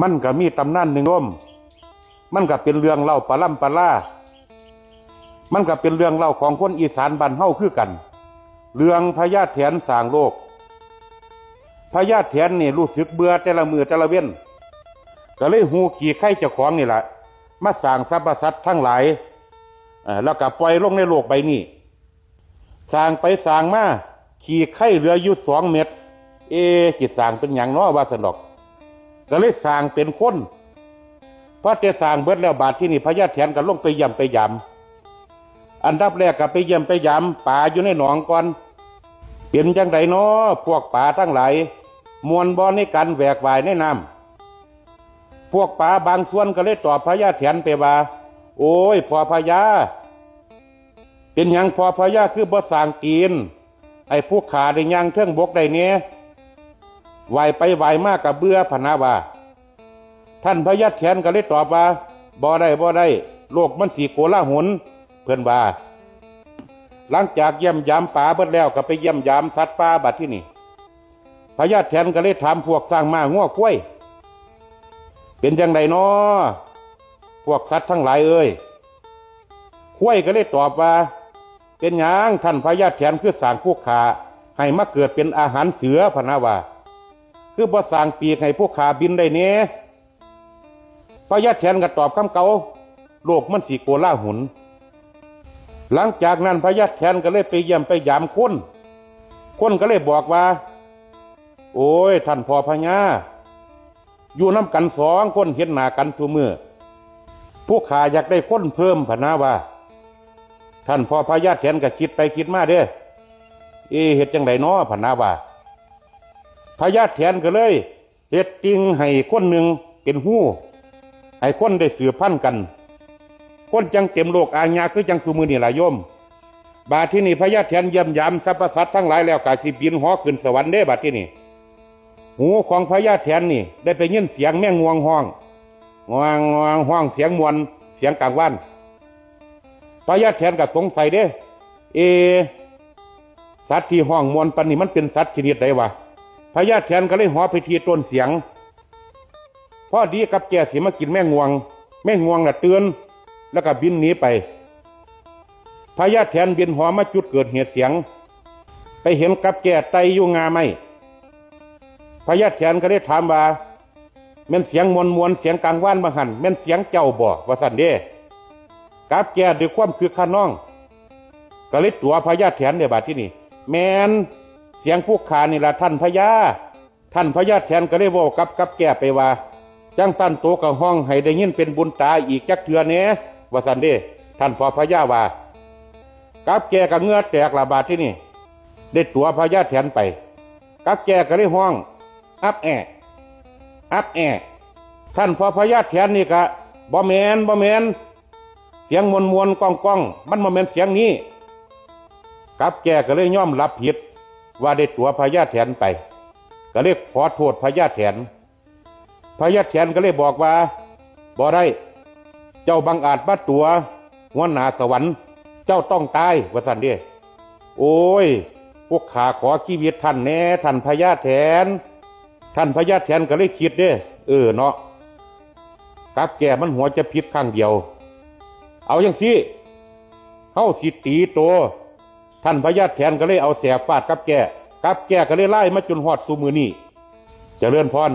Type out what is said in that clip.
มันก็มีตำนานหนึ่งโยมมันก็เป็นเรื่องเล่าปลาล่ำปลาล่ามันก็เป็นเรื่องเล่าของคนอีสานบ้านเฮาคือกัน เรื่องพญาแถนสางโลกพญาแถนนี่รู้สึกเบื่อแต่ละมือแต่ละเว้นก็เลยหูขี่ไข่เจ้าของนี่แหละมาสร้างสรรพสัตว์ทั้งหลายเอ่อแล้วก็ปล่อยลงในโลกใบนี้สร้างไปสร้างมาขี่ไข่เหลืออยู่สองเม็ดเอะจิตสร้างเป็นอย่างน้อว่าสนดอก ก็เลยสร้างเป็นคนพอจะสร้างเบิดแล้วบาทที่นี่พญาแถนก็ลงไปย่ำไปยำอันดับแรกก็ไปเยี่ยมไปยำป่าอยู่ในหนองก่อนเป็นจังไดน้อพวกป่าทั้งหลายมวนบอในการแหวกวายในน้ำพวกป่าบางส่วนก็เลยตอบพญาแถนไปว่าโอ้ยพอพญาเป็นยังพอพญาคือบ่สร้างกีนไอ้ผู้ขาได้ยังเทิงบกได้เนี่ย ไหวไปไหวมากกับเบื่อพนาว่าท่านพญาแถนก็เลยตอบว่าบ่ได้บ่ได้ โลกมันสีโกลาหนเพื่อนว่า หลังจากเยี่ยมยามป่าเบิดแล้วก็ไปเยี่ยมยามสัตว์ป่าบัดที่นี่พญาแถนก็เลยถามพวกสร้างมาง้อกล้วย เป็นจังไดน้อพวกสัตว์ทั้งหลายเอ้ยข้วยก็เลยตอบว่า เป็นหยังท่านพญาแถนคือสร้างพวกขาให้มาเกิดเป็นอาหารเสือพนาว่า คือบ่สร้างปีกให้พวกขาบินได้เนี้ยพญาแถนก็ตอบคำเก่าโลกมันสีโกล่าหุน หลังจากนั้นพญาแถนก็เลยไปเยี่ยมไปยามคนคนก็เลยบอกว่า โอ้ย ท่านพ่อพญาอยู่น้ำกันสองคนเห็นหนากันสูมือผู้ขาอยากได้คนเพิ่มพนาว่า ท่านพ่อพญาแถนก็คิดไปคิดมาเด้อเอเฮ็ดจังไดน้อพนาว่า พญาแถนก็เลยเฮ็ดติงให้คนหนึ่งเป็นหู้ให้คนได้สืบพันธุ์กัน คนจังเต็มโลกอาญาคือจังสุมือนี่ล่ะโยม บาดที่นี่พญาแถนเยี่ยมยามสรรพสัตว์ทั้งหลายแล้วกาสิบินหอขึ้นสวรรค์เด้บาดที่นี่หูของพญาแถนนี่ ได้ไปยินเสียงแม่งวงห้องงวงงวงห้องเสียงมวลเสียงกลางวันพญาแถนก็สงสัยเด้ เอ สัตว์ที่ห้องมวลปันนี่มันเป็นสัตว์ชนิดใดวะ พญาแถนก็เลยหอไปทีต้นเสียงพ่อดีกับแกสิมากินแม่งวง แม่งวงน่ะเตือนแล้วก็บินหนีไปพญาแถนบินหอมาจุดเกิดเหตุเสียง ไปเห็นกับแก่ไตอยู่งาไม่พญาแถนก็ได้ถามว่าแม่นเสียงมวลมวลเสียงกลางว่านมาหันแม่นเสียงเจ้าบ่ว่าสันเด้กับแก่ด้วยความคือข้าน้อง ก็เลยตัวพญาแถนเนี่ยบาดที่นี่แมน เสียงผู้ขานี่ละท่านพญาท่านพญาแถนก็เลยบอกกับกับแก่ไปว่าจังสั้นโตกับห้องให้ได้ยินเป็นบุญตาอีกจักเถือเนี้ยว่าสันเด้ท่านพอพญาว่ากับแก่กับเงือแตกละบาดที่นี่ได้ตัวพญาแถนไป กับแก่ก็เลยห้อง อับแออับแอท่านพอพญาแถนนี่กะบ่แมนบ่แมนเสียงมวลมวลก้องก้องมันบ่แมนเสียงนี้ กับแกก็เลยย่อมรับผิด ว่าได้ตัวพญาแถนไป ก็เลยขอโทษพญาแถนพญาแถนก็เลยบอกว่าบ่ได้ เจ้าบังอาจมาตัวหัวหนาสวรรค์ เจ้าต้องตายว่าสันเดียโอ้ย พวกขาขอชีวิตท่านแน่ท่านพญาแถน ท่านพญาแถนก็เลยคิดเด้เออเนาะกับแกมันหัวจะผิดข้างเดียว เอาอย่างสิเข้าสิตีโต ท่านพญาแถนก็เลยเอาแสบฟาดกับแกกับแกก็เลยไล่มาจนหอดสูมือนี่จะเลื่อนพร